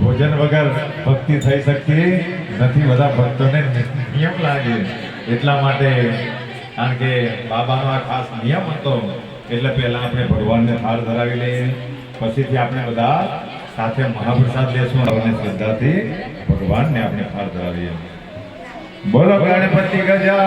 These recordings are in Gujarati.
ભોજન વગર ભક્તિ થઈ શકતી નથી. બધા ભક્તોને નિયમ લાગે એટલા માટે, કારણ કે બાબાનો આ ખાસ નિયમ હતો. એટલે પહેલા આપણે ભગવાનને હાર ધરાવી લઈએ. પછીથી આપણે બધા સાથે મહાપ્રસાદ લેશું. અને શ્રદ્ધાથી ભગવાનને આપણે હાર ધરાવીએ. બોલો ગણપતિ ગજા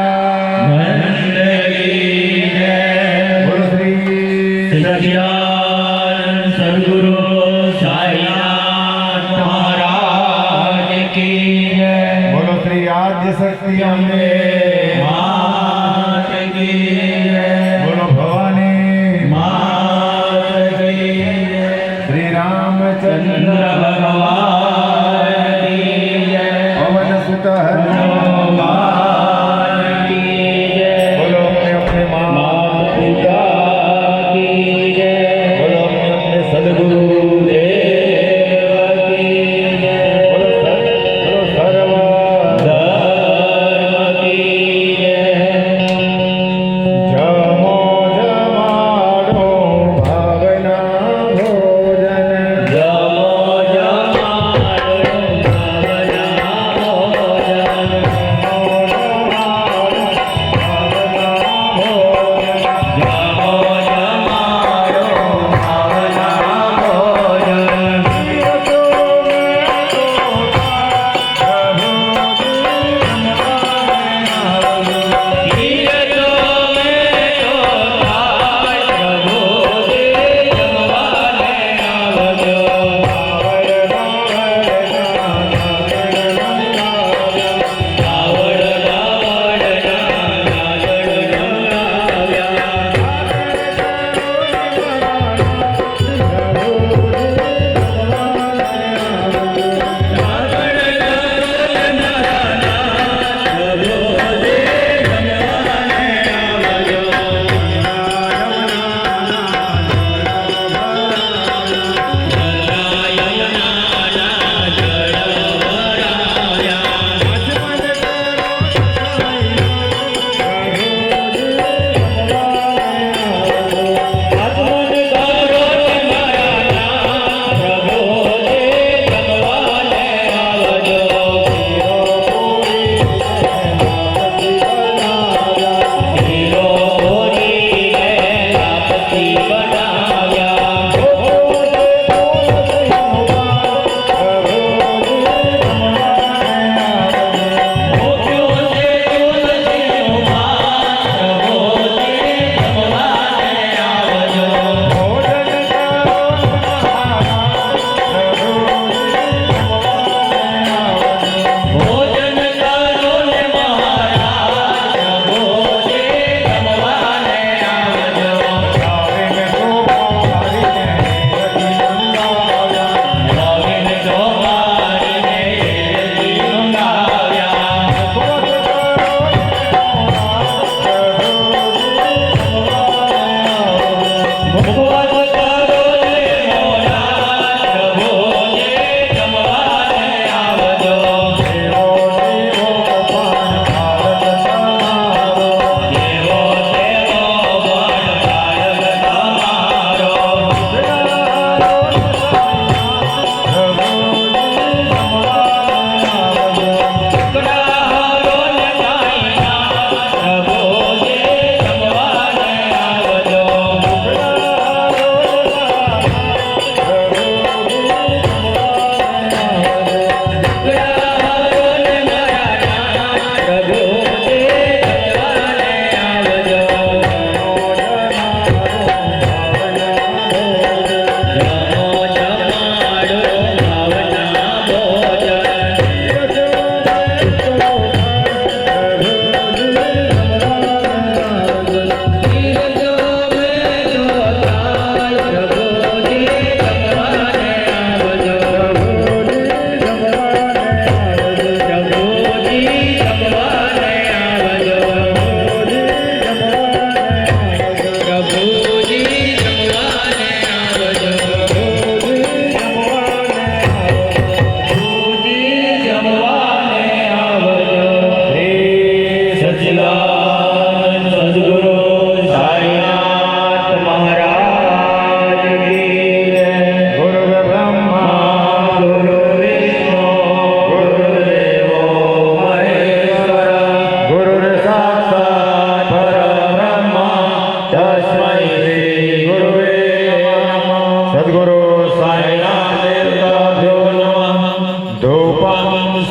Yeah.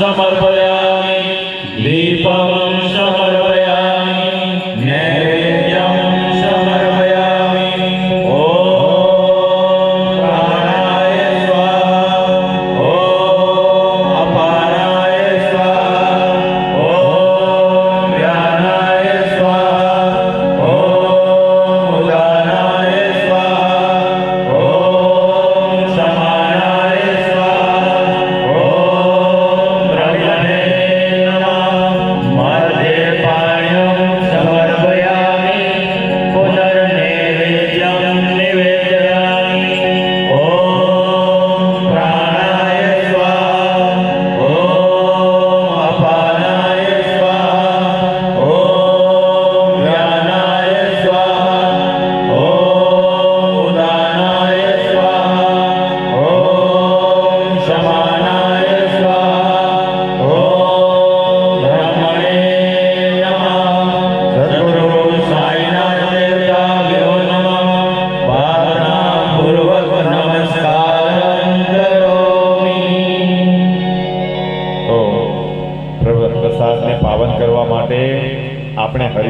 സമർപ്പയാമി ദീപാ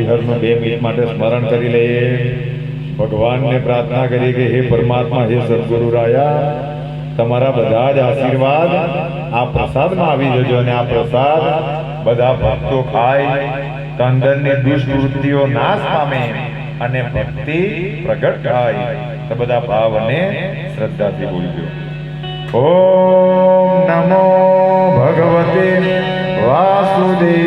હરિહરનું બે મિનિટ માટે સ્મરણ કરી લઈએ ભગવાનને પ્રાર્થના કરી કે હે પરમાત્મા, હે સદગુરુ રાયા, તમારા બધા જ આશીર્વાદ આ પ્રસાદમાં આવી જજો અને આ પ્રસાદ બધા ભક્તો ખાય. તંદરની દુષ્ટ નાશ પામે અને ભક્તિ પ્રગટ થાય. તો બધા ભાવ અને શ્રદ્ધાથી બોલજો. ઓમ નમો ભગવતે વાસુદેવાય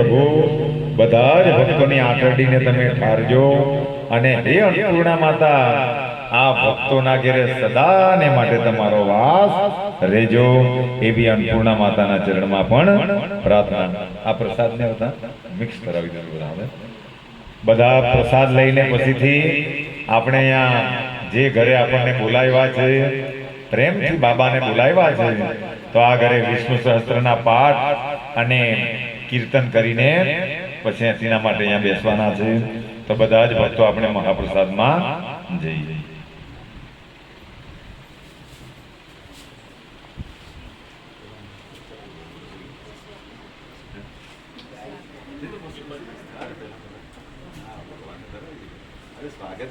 પ્રભુ, બધા જ ભક્તોની આંતરડીને તમે ઠારજો અને હે અન્નપૂર્ણા માતા, આ ભક્તોના ઘેરે સદાને માટે તમારો વાસ રેજો એવી અન્નપૂર્ણા માતાના ચરણમાં પણ પ્રાર્થના. આ પ્રસાદને બધા મિક્સ કરાવી દેજો બધા હવે. બધા પ્રસાદ લઈને પછીથી આપણે અહીંયા જે ઘરે આપણને બોલાવ્યા છે, પ્રેમથી બાબાને બોલાવ્યા છે, તો આ ઘરે વિષ્ણુ સહસ્ત્રના પાઠ અને કીર્તન કરીને પછી એના માટે અહીંયા બેસવાના છે. તો બધા જ ભક્તો આપણે મહાપ્રસાદમાં જઈએ. સ્વાગત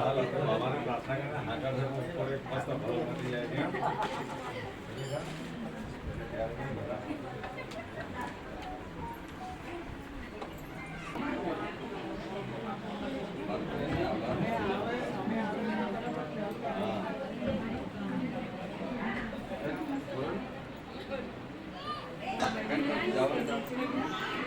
હાલો, તો અમારે પ્રાર્થના કરીને આગળ ઉપર એક મસ્ત ભલો બની જાય Bye.